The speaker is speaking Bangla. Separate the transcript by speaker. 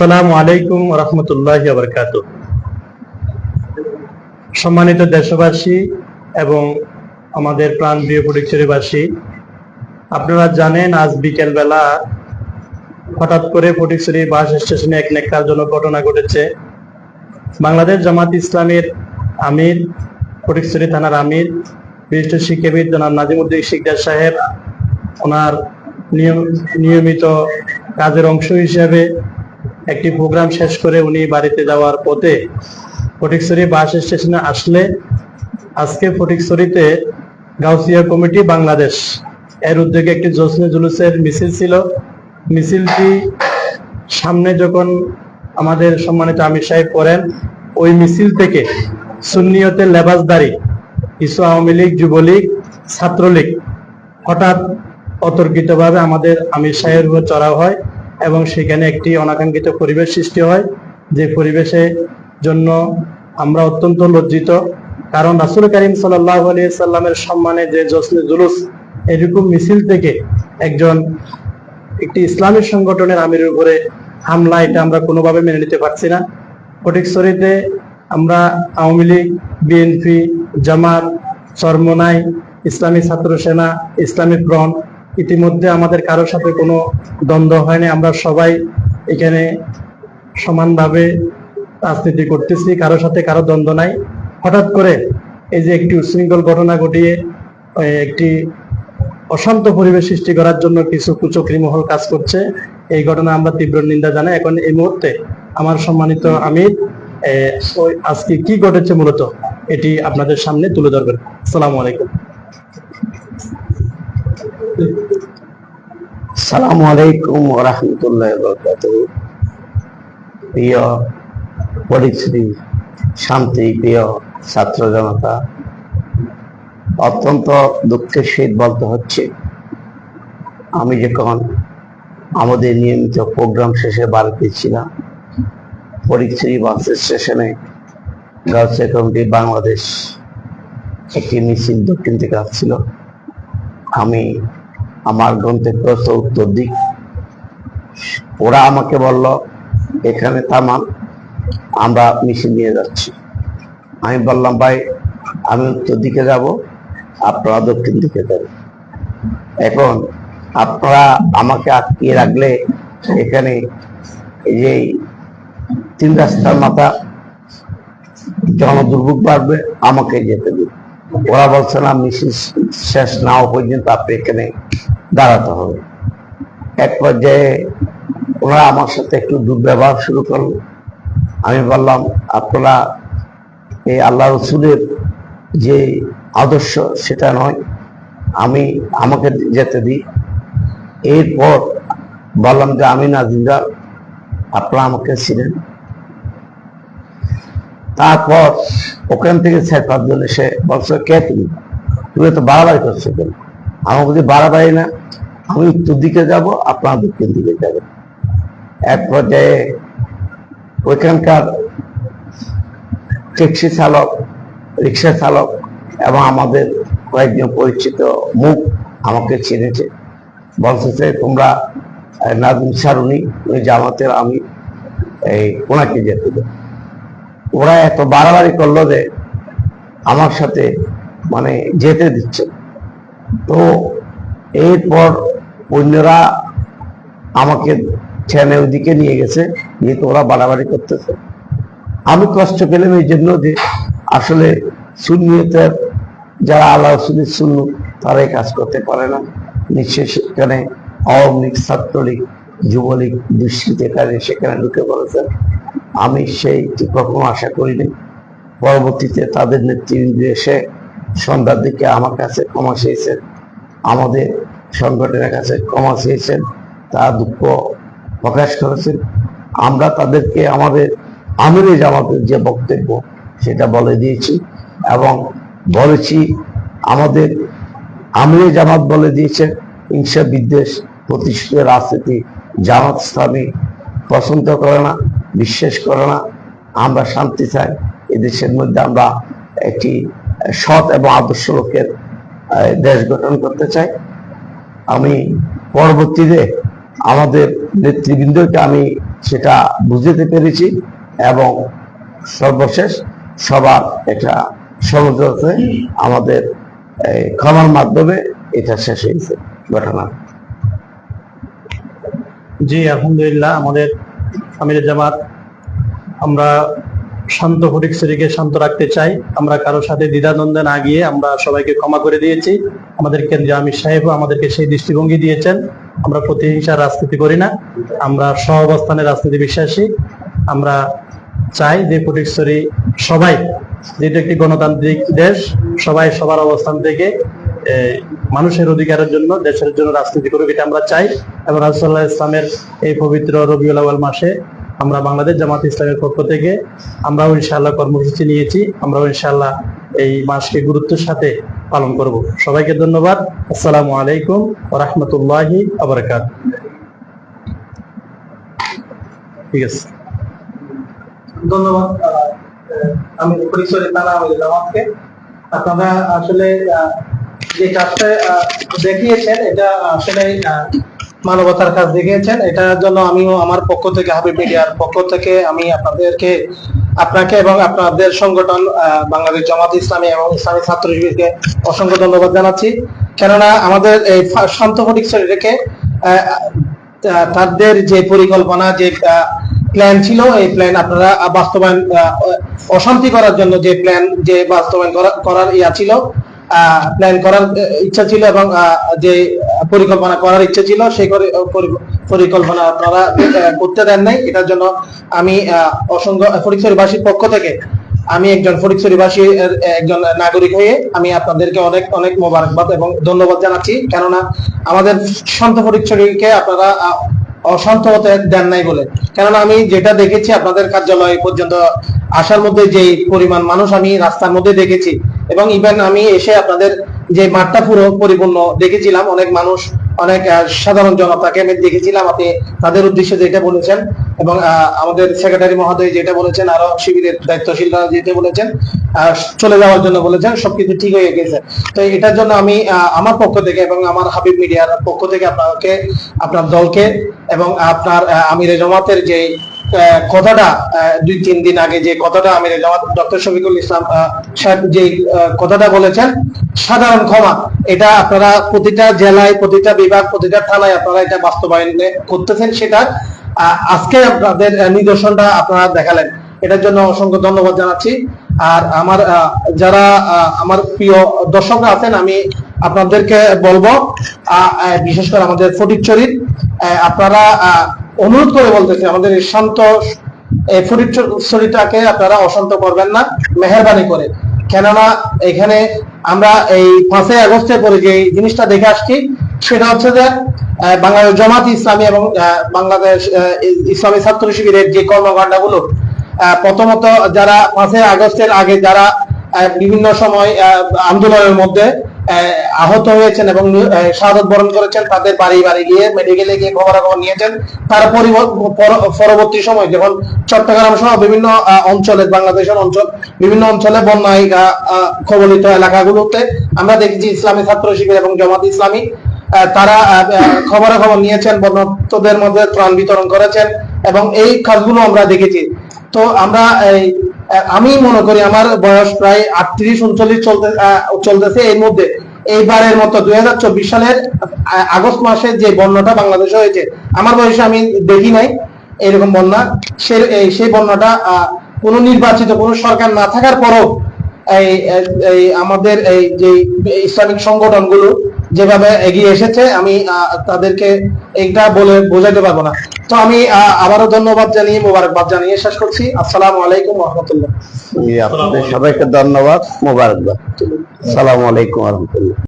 Speaker 1: আসসালামু আলাইকুম রহমতুল্লাহ বরকাত সম্মানিত দেশবাসী এবং আমাদের প্রাণ প্রিয় ফটিকছড়িবাসী আপনারা জানেন আজ বিকেল বেলা হঠাৎ করে ফটিকছড়ি বাস স্টেশনে এক নেককারজনক ঘটনা ঘটেছে। বাংলাদেশ জামাত ইসলামের আমির ফটিকছড়ি থানার আমির, বিশিষ্ট শিক্ষাবিদ জনাব নাজিমুদ্দিন শিকদার সাহেব, ওনার নিয়ম- নিয়মিত কাজের অংশ হিসেবে একটি প্রোগ্রাম শেষ করে উনি বাড়িতে যাওয়ার পথে ফটিকছড়ি বাস স্টেশনে আসলে আজকে ফটিকছড়িতে গাউসিয়া কমিটি বাংলাদেশ। এর উদ্যোগে একটি জোসনে জুলুসের মিছিল ছিল। মিছিলটি সামনে যখন আমাদের সম্মানিত আমির সাহেব করেন, ওই মিছিল থেকে সুন্নিয়তের লেবাসদারি, কিছু আওয়ামী লীগ, যুবলীগ, ছাত্রলীগ হঠাৎ অতর্কিতভাবে আমাদের আমির সাহেবের উপর চড়াও হয়। এবং সেখানে একটি অনাকাঙ্ক্ষিত পরিবেশ সৃষ্টি হয়, যে পরিবেশের জন্য আমরা অত্যন্ত লজ্জিত। কারণ রাসুল করিম সাল্লাহ আলিয়া সাল্লামের সম্মানে যে জসনে জুলুস, এরকম মিছিল থেকে একজন একটি ইসলামী সংগঠনের আমিরের উপরে হামলা, এটা আমরা কোনোভাবে মেনে নিতে পারছি না। ফটিকছড়িতে আমরা আওয়ামী লীগ, বিএনপি, জামাত, চরমনাই, ইসলামী ছাত্র সেনা ইসলামী ফ্রন্ট ইতিমধ্যে আমাদের কারোর সাথে কোনো দ্বন্দ্ব হয়নি। আমরা সবাই এখানে সমানভাবে রাজনীতি করতেছি, কারোর সাথে কারও দ্বন্দ্ব নাই। হঠাৎ করে এই যে একটি উচ্ছৃঙ্খল ঘটনা ঘটিয়ে একটি অশান্ত পরিবেশ সৃষ্টি করার জন্য কিছু কুচক্রি মহল কাজ করছে। এই ঘটনা আমরা তীব্র নিন্দা জানাই। এখন এই মুহূর্তে আমার সম্মানিত আমির আজকে কি ঘটেছে মূলত, এটি আপনাদের সামনে তুলে ধরবেন। আসসালামু আলাইকুম।
Speaker 2: সালামু আলাইকুম রহমতুল্লাহ বরকাত প্রিয় পরিশ্রী শান্তি, প্রিয় ছাত্র জনতা, অত্যন্ত দুঃখের সহিত বলতে হচ্ছে, আমি যখন আমাদের নিয়মিত প্রোগ্রাম শেষে বাড়িতে ছিলাম পরিশ্রী বাস স্টেশনে গার্লস কমিটি বাংলাদেশ একটি মিছিল দক্ষিণ থেকে আসছিল। আমি আমার গন্তব্যস্থ উত্তর দিক। ওরা আমাকে বলল, এখানে থামান, আমরা মিছিল নিয়ে যাচ্ছি। আমি বললাম, ভাই, আমি উত্তর দিকে যাব, আপনারা দক্ষিণ দিকে যাবেন এখন আপনারা আমাকে আটকিয়ে রাখলে এখানে যে তিন রাস্তার মাথা, জনদুর্ভোগ বাড়বে, আমাকে যেতে দিন। ওরা বলছে, না মিছিল শেষ না পর্যন্ত আপনি এখানে দাঁড়াতে হবে। এক পর্যায়ে ওরা আমার সাথে একটু দুর্ব্যবহার শুরু করল। আমি বললাম, আপনারা এই আল্লাহ রসুলের যে আদর্শ, সেটা নয়। আমি, আমাকে যেতে দিই এরপর বললাম যে আমি না জিন্দা, আপনারা আমাকে ছিলেন তারপর ওখান থেকে চার পাঁচজন এসে বলছে, কে তুমি? তুমি তো বাড়াবাড়ি করছ কেন? আমার বলছি বাড়াবাড়ি না? আমি উত্তর দিকে যাব, আপনারা দক্ষিণ দিকে যাবেন। এক পর্যায়ে ওইখানকার ট্যাক্সি চালক, রিক্সা চালক এবং আমাদের কয়েকজন পরিচিত মুখ আমাকে চিনেছে। বলতেছে, তোমরা নাজিম সারুনি ওই জামাতের, আমি এই ওনাকে যেতে দেবো। ওরা এত বাড়াবাড়ি করল যে আমার সাথে মানে যেতে দিচ্ছে। তো এরপর অন্যরা আমাকে ছেনে ওদিকে নিয়ে গেছে যেহেতু ওরা বাড়াবাড়ি করতেছে। আমি কষ্ট পেলাম এই জন্য যে আসলে শূন্যতের যারা আল্লাহ রসুলের শূন্য তারা কাজ করতে পারে না। নিশ্চয় সেখানে আওয়ামী লীগ, ছাত্রলীগ, যুবলীগ দুষ্কৃতিকারী সেখানে ঢুকে পড়েছে। আমি সেই কখনো আশা করিনি। পরবর্তীতে তাদের নেতৃবৃন্দ এসে সন্ধ্যার দিকে আমার কাছে ক্ষমা চেয়েছেন আমাদের সংগঠনের কাছে ক্ষমা চেয়েছেন, তা দুঃখ প্রকাশ করেছেন। আমরা তাদেরকে আমাদের আমিরে জামাতের যে বক্তব্য, সেটা বলে দিয়েছি এবং বলেছি আমাদের আমিরে জামাত বলে দিয়েছে, হিংসা বিদ্বেষ প্রতিষ্ঠিত রাজনীতি, জামাত ইসলামী পছন্দ করে না, বিশ্বাস করে না। আমরা শান্তি চাই, এদেশের মধ্যে আমরা একটি সৎ এবং আদর্শ লোকের দেশ গঠন করতে চাই। আমি পরবর্তীতে আমাদের নেতৃবৃন্দকে আমি সেটা বুঝতে পেরেছি এবং সর্বশেষ সবার এটা সমঝোতে আমাদের ক্ষমার মাধ্যমে এটা শেষ হয়েছে। ঘটনা।
Speaker 1: জি, আলহামদুলিল্লাহ, আমাদের আমির জামাত, আমরা শান্ত ফটিকছড়িকে শান্ত রাখতে চাই। আমরা কারোর সাথে দ্বিধাদ্বন্দ্বে না গিয়ে আমরা সবাইকে ক্ষমা করে দিয়েছি। আমাদের কেন্দ্রীয় আমির সাহেবও আমাদেরকে সেই দৃষ্টিভঙ্গি দিয়েছেন। আমরা প্রতিহিংসার রাজনীতি করি না। আমরা সহ অবস্থানের রাজনীতি বিশ্বাসী। আমরা চাই যে ফটিকছড়ি সবাই, যেহেতু একটি গণতান্ত্রিক দেশ, সবাই সবার অবস্থান থেকে মানুষের অধিকারের জন্য, দেশের জন্য রাজনীতি করুক এটা আমরা চাই। এবং রাজসাল্লাহ ইসলামের এই পবিত্র রবিউল আওয়াল মাসে আমরা বাংলাদেশ জামাত ইসলামের পক্ষ থেকে আমরাও ইনশাআল্লাহ কর্মসূচি নিয়েছি, আমরাও ইনশাআল্লাহ এই মাসকে গুরুত্বের সাথে পালন করব। সবাইকে ধন্যবাদ। আসসালামু আলাইকুম রাহমাতুল্লাহি ওয়া বারাকাতুহু। ঠিক আছে।
Speaker 3: ধন্যবাদ আমি পরিচয় থানা আমি জামাতকে। আপনারা আসলে যে কাজটা দেখিয়েছেন, এটা আসলে মানবতার কাজ দেখিয়েছেন। এটার জন্য আমিও আমার পক্ষ থেকে, হাবিব মিডিয়ার পক্ষ থেকে আমি আপনাদেরকে, আপনাকে এবং আপনাদের সংগঠন বাংলাদেশ জামাত ইসলামী এবং ইসলামী ছাত্র শিবিরকে অসংখ্য ধন্যবাদ জানাচ্ছি। কেননা আমাদের এই শান্ত রেখে তাদের যে পরিকল্পনা, যে প্ল্যান ছিল, এই প্ল্যান আপনারা বাস্তবায়ন অশান্তি করার জন্য যে প্ল্যান যে বাস্তবায়ন করা- করার ইয়া ছিল প্ল্যান করার ইচ্ছা ছিল এবং যে পরিকল্পনা করার ইচ্ছে ছিল, সেই পরিকল্পনা আপনারা করতে দেন নাই। এটার জন্য আমি অসংখ্য ফরিকছড়িবাসীর পক্ষ থেকে আমি একজন ফরিকছড়িবাসী একজন নাগরিক হয়ে আমি আপনাদেরকে অনেক অনেক মোবারকবাদ এবং ধন্যবাদ জানাচ্ছি। কেননা আমাদের শান্ত ফরিকছড়িকে আপনারা অশান্ত হতে দেন নাই বলে। কেননা আমি যেটা দেখেছি আপনাদের কার্যালয় পর্যন্ত আসার মধ্যে যে পরিমাণ মানুষ আমি রাস্তার মধ্যে দেখেছি এবং ইভেন আমি এসে আপনাদের যে মাঠটা পুরো পরিপূর্ণ দেখেছিলাম, অনেক মানুষ, অনেক সাধারণ জনতাকে আমি দেখেছিলাম, আপনি তাদের উদ্দেশ্যে যেটা বলেছেন এবং আমাদের সেক্রেটারি মহোদয় যেটা বলেছেন, আরও শিবিরের দায়িত্বশীলরা যেটা বলেছেন চলে যাওয়ার জন্য বলেছেন, সবকিছু ঠিক হয়ে গেছে। তো এটার জন্য আমি আমার পক্ষ থেকে এবং আমার হাবিব মিডিয়ার পক্ষ থেকে আপনাকে, আপনার দলকে এবং আপনার আমিরে জমাতের যে কথাটা দুই তিন দিন আগে যে কথাটা জামাত ডক্টর শফিকুল ইসলাম যে কথাটা বলেছেন সাধারণ ক্ষমা। এটা আপনারা প্রতিটা জেলায় প্রতিটা বিভাগ প্রতিটা থানায় আপনারা এটা বাস্তবায়ন করতেছেন সেটা আজকে আপনাদের নিদর্শনটা আপনারা দেখালেন। এটার জন্য অসংখ্য ধন্যবাদ জানাচ্ছি। আর আমার যারা আমার প্রিয় দর্শকরা আছেন আমি আপনাদেরকে বলব বিশেষ করে আমাদের ফটিকচুরির আহ, আপনারা অনুরোধ করে বলতেছি, আমাদের এই শান্ত আপনারা অশান্ত করবেন না, মেহরবানি করে। কেননা এখানে আমরা এই পাঁচই আগস্টের পরে যে জিনিসটা দেখে আসছি, সেটা হচ্ছে যে বাংলাদেশ জামাত ইসলামী এবং বাংলাদেশ ইসলামী ছাত্র শিবিরের যে কর্মকাণ্ডগুলো প্রথমত যারা পাঁচই আগস্টের আগে যারা বিভিন্ন সময় আন্দোলনের মধ্যে আহত হয়েছেন এবং শাহাদত বরণ করেছেন। তাদের বাড়ি বাড়ি গিয়ে মেডিকেলে গিয়ে খবরাখবর নিয়েছেন। তার পরবর্তী সময় যখন চট্টগ্রাম সহ বিভিন্ন অঞ্চলে, বাংলাদেশের অঞ্চল, বিভিন্ন অঞ্চলে বন্যায় কবলিত এলাকাগুলোতে আমরা দেখেছি ইসলামী ছাত্র শিবির এবং জমাত ইসলামী তারা খবরাখবর নিয়েছেন, বন্যত্বদের মধ্যে ত্রাণ বিতরণ করেছেন এবং এই কাজগুলো আমরা দেখেছি। তো আমরা এই আমি মনে করি আমার বয়স প্রায় আটত্রিশ, উনচল্লিশ চলতে চলতেছে এর মধ্যে। এইবারের মতো দুই হাজার চব্বিশ সালের আগস্ট মাসে যে বন্যাটা বাংলাদেশে হয়েছে, আমার বয়সে আমি দেখি নাই এরকম বন্যা। সে সেই বন্যাটা কোনো নির্বাচিত, কোনো সরকার না থাকার পরও এই এই আমাদের এই যে ইসলামিক সংগঠনগুলো যেভাবে এগিয়ে এসেছে, আমি তাদেরকে এটা বলে বোঝাতে পারব না। তো আমি আবারও ধন্যবাদ জানিয়ে, মোবারকবাদ জানিয়ে শেষ করছি। আসসালামু আলাইকুম রহমতুল্লাহ।
Speaker 2: আপনাদের সবাইকে ধন্যবাদ, মোবারকবাদ। সালাম আলাইকুম রহমতুল্লাহ।